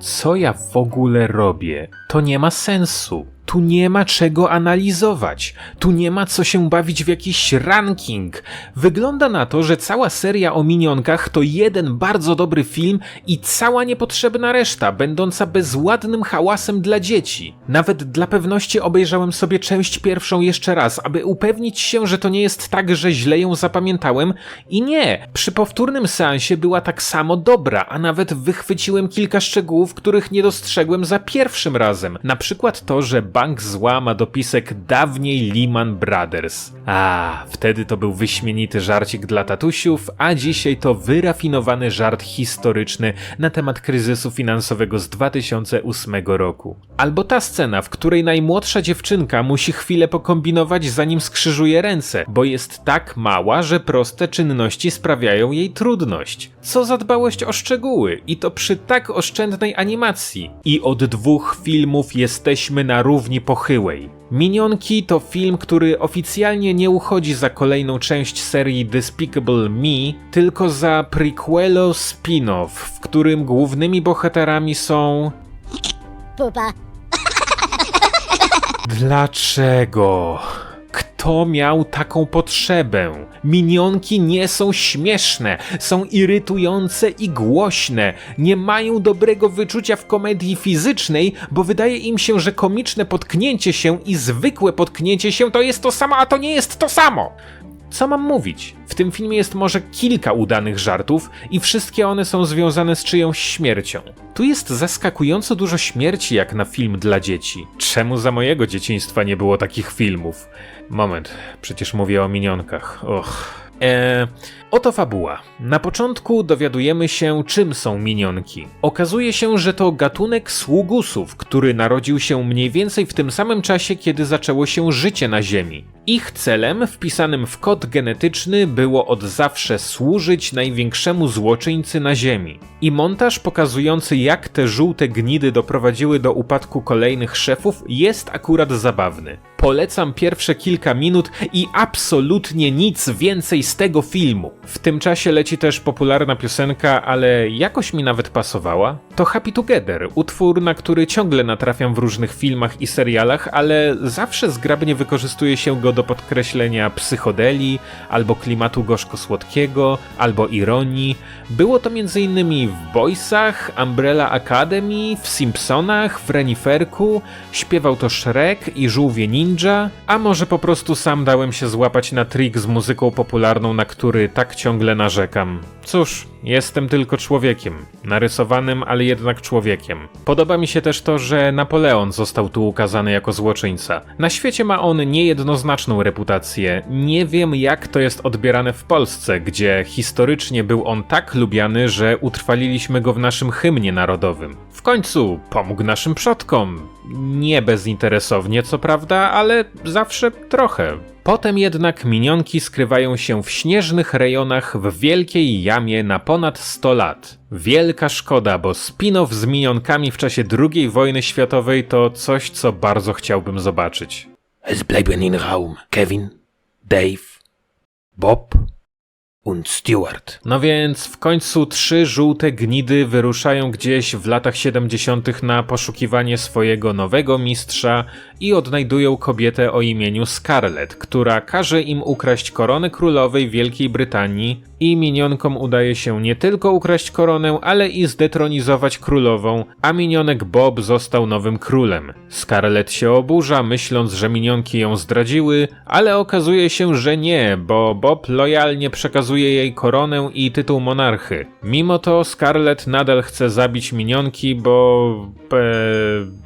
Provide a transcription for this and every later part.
Co ja w ogóle robię? To nie ma sensu. Tu nie ma czego analizować. Tu nie ma co się bawić w jakiś ranking. Wygląda na to, że cała seria o minionkach to jeden bardzo dobry film i cała niepotrzebna reszta, będąca bezładnym hałasem dla dzieci. Nawet dla pewności obejrzałem sobie część pierwszą jeszcze raz, aby upewnić się, że to nie jest tak, że źle ją zapamiętałem. I nie, przy powtórnym seansie była tak samo dobra, a nawet wychwyciłem kilka szczegółów, których nie dostrzegłem za pierwszym razem. Na przykład to, że bank zła ma dopisek dawniej Lehman Brothers. A, wtedy to był wyśmienity żarcik dla tatusiów, a dzisiaj to wyrafinowany żart historyczny na temat kryzysu finansowego z 2008 roku. Albo ta scena, w której najmłodsza dziewczynka musi chwilę pokombinować zanim skrzyżuje ręce, bo jest tak mała, że proste czynności sprawiają jej trudność. Co za dbałość o szczegóły i to przy tak oszczędnej animacji. I od dwóch filmów jesteśmy na równi pochyłej. Minionki to film, który oficjalnie nie uchodzi za kolejną część serii Despicable Me, tylko za prequelo spin-off, w którym głównymi bohaterami są Pupa. Dlaczego? Kto miał taką potrzebę? Minionki nie są śmieszne, są irytujące i głośne, nie mają dobrego wyczucia w komedii fizycznej, bo wydaje im się, że komiczne potknięcie się i zwykłe potknięcie się to jest to samo, a to nie jest to samo. Co mam mówić? W tym filmie jest może kilka udanych żartów i wszystkie one są związane z czyjąś śmiercią. Tu jest zaskakująco dużo śmierci jak na film dla dzieci. Czemu za mojego dzieciństwa nie było takich filmów? Moment, przecież mówię o minionkach. Och. Eee, oto fabuła. Na początku dowiadujemy się, czym są minionki. Okazuje się, że to gatunek sługusów, który narodził się mniej więcej w tym samym czasie, kiedy zaczęło się życie na Ziemi. Ich celem, wpisanym w kod genetyczny, było od zawsze służyć największemu złoczyńcy na Ziemi. I montaż pokazujący, jak te żółte gnidy doprowadziły do upadku kolejnych szefów, jest akurat zabawny. Polecam pierwsze kilka minut i absolutnie nic więcej z tego filmu. W tym czasie leci też popularna piosenka, ale jakoś mi nawet pasowała. To Happy Together, utwór, na który ciągle natrafiam w różnych filmach i serialach, ale zawsze zgrabnie wykorzystuje się go do podkreślenia psychodelii, albo klimatu gorzko-słodkiego, albo ironii. Było to m.in. w Boysach, Umbrella Academy, w Simpsonach, w Reniferku, śpiewał to Shrek i Żółwie Ninja, a może po prostu sam dałem się złapać na trik z muzyką popularną, na który tak ciągle narzekam. Cóż, jestem tylko człowiekiem, narysowanym, ale jednak człowiekiem. Podoba mi się też to, że Napoleon został tu ukazany jako złoczyńca. Na świecie ma on niejednoznaczną reputację. Nie wiem, jak to jest odbierane w Polsce, gdzie historycznie był on tak lubiany, że utrwaliliśmy go w naszym hymnie narodowym. Końcu pomógł naszym przodkom. Nie bezinteresownie, co prawda, ale zawsze trochę. Potem jednak minionki skrywają się w śnieżnych rejonach w wielkiej jamie na ponad 100 lat. Wielka szkoda, bo spin-off z minionkami w czasie II wojny światowej to coś, co bardzo chciałbym zobaczyć. Es bleiben im Raum Kevin, Dave, Bob und Stewart. No więc w końcu trzy żółte gnidy wyruszają gdzieś w latach 70. na poszukiwanie swojego nowego mistrza i odnajdują kobietę o imieniu Scarlett, która każe im ukraść koronę królowej Wielkiej Brytanii i minionkom udaje się nie tylko ukraść koronę, ale i zdetronizować królową, a minionek Bob został nowym królem. Scarlett się oburza, myśląc, że minionki ją zdradziły, ale okazuje się, że nie, bo Bob lojalnie przekazuje jej koronę i tytuł monarchy. Mimo to Scarlett nadal chce zabić minionki, bo... E,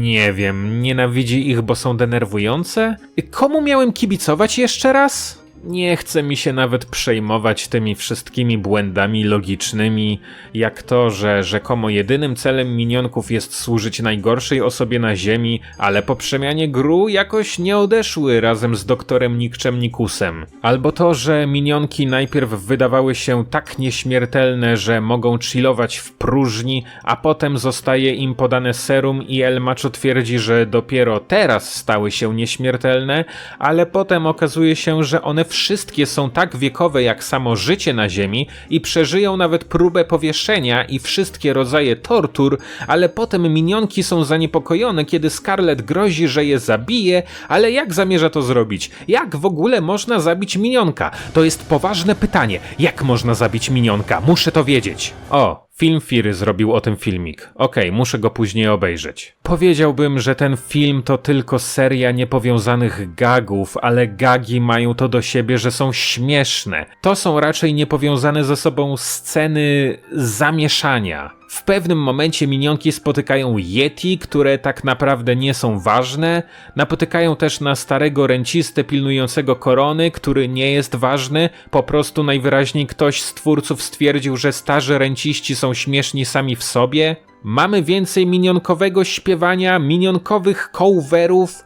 nie wiem, nienawidzi ich, bo są denerwujące? Komu miałem kibicować jeszcze raz? Nie chce mi się nawet przejmować tymi wszystkimi błędami logicznymi, jak to, że rzekomo jedynym celem minionków jest służyć najgorszej osobie na Ziemi, ale po przemianie gru jakoś nie odeszły razem z doktorem Nikczemnikusem. Albo to, że minionki najpierw wydawały się tak nieśmiertelne, że mogą chillować w próżni, a potem zostaje im podane serum i El Macho twierdzi, że dopiero teraz stały się nieśmiertelne, ale potem okazuje się, że one wszystkie są tak wiekowe jak samo życie na Ziemi i przeżyją nawet próbę powieszenia i wszystkie rodzaje tortur, ale potem minionki są zaniepokojone, kiedy Scarlet grozi, że je zabije, ale jak zamierza to zrobić? Jak w ogóle można zabić minionka? To jest poważne pytanie. Jak można zabić minionka? Muszę to wiedzieć. O, Film Firy zrobił o tym filmik. Okej, muszę go później obejrzeć. Powiedziałbym, że ten film to tylko seria niepowiązanych gagów, ale gagi mają to do siebie, że są śmieszne. To są raczej niepowiązane ze sobą sceny zamieszania. W pewnym momencie minionki spotykają Yeti, które tak naprawdę nie są ważne. Napotykają też na starego rencistę pilnującego korony, który nie jest ważny. Po prostu najwyraźniej ktoś z twórców stwierdził, że starzy renciści są śmieszni sami w sobie. Mamy więcej minionkowego śpiewania, minionkowych coverów,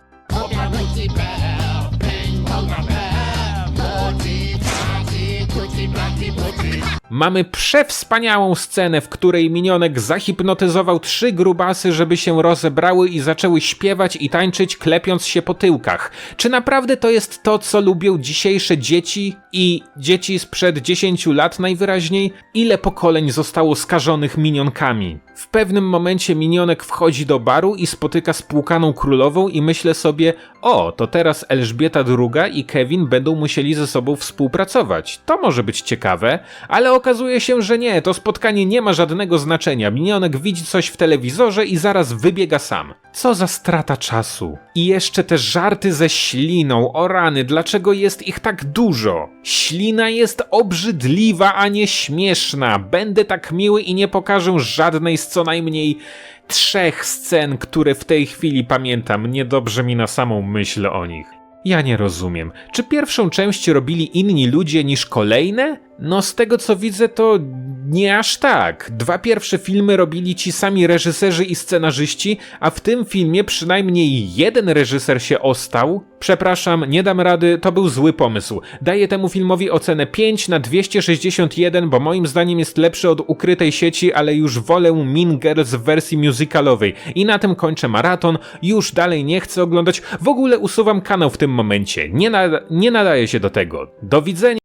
Mamy przewspaniałą scenę, w której minionek zahipnotyzował trzy grubasy, żeby się rozebrały i zaczęły śpiewać i tańczyć, klepiąc się po tyłkach. Czy naprawdę to jest to, co lubią dzisiejsze dzieci i dzieci sprzed 10 lat najwyraźniej? Ile pokoleń zostało skażonych minionkami? W pewnym momencie minionek wchodzi do baru i spotyka spłukaną królową i myślę sobie, o, to teraz Elżbieta II i Kevin będą musieli ze sobą współpracować. To może być ciekawe, ale okazuje się, że nie, to spotkanie nie ma żadnego znaczenia. Minionek widzi coś w telewizorze i zaraz wybiega sam. Co za strata czasu. I jeszcze te żarty ze śliną, o rany, dlaczego jest ich tak dużo? Ślina jest obrzydliwa, a nie śmieszna. Będę tak miły i nie pokażę żadnej z co najmniej trzech scen, które w tej chwili pamiętam. Niedobrze mi na samą myśl o nich. Ja nie rozumiem. Czy pierwszą część robili inni ludzie niż kolejne? No, z tego co widzę, to nie aż tak. Dwa pierwsze filmy robili ci sami reżyserzy i scenarzyści, a w tym filmie przynajmniej jeden reżyser się ostał. Przepraszam, nie dam rady, to był zły pomysł. Daję temu filmowi ocenę 5 na 261, bo moim zdaniem jest lepszy od ukrytej sieci, ale już wolę Mean Girls w wersji musicalowej. I na tym kończę maraton, już dalej nie chcę oglądać, w ogóle usuwam kanał w tym momencie. Nie, nada- nie nadaje się do tego. Do widzenia.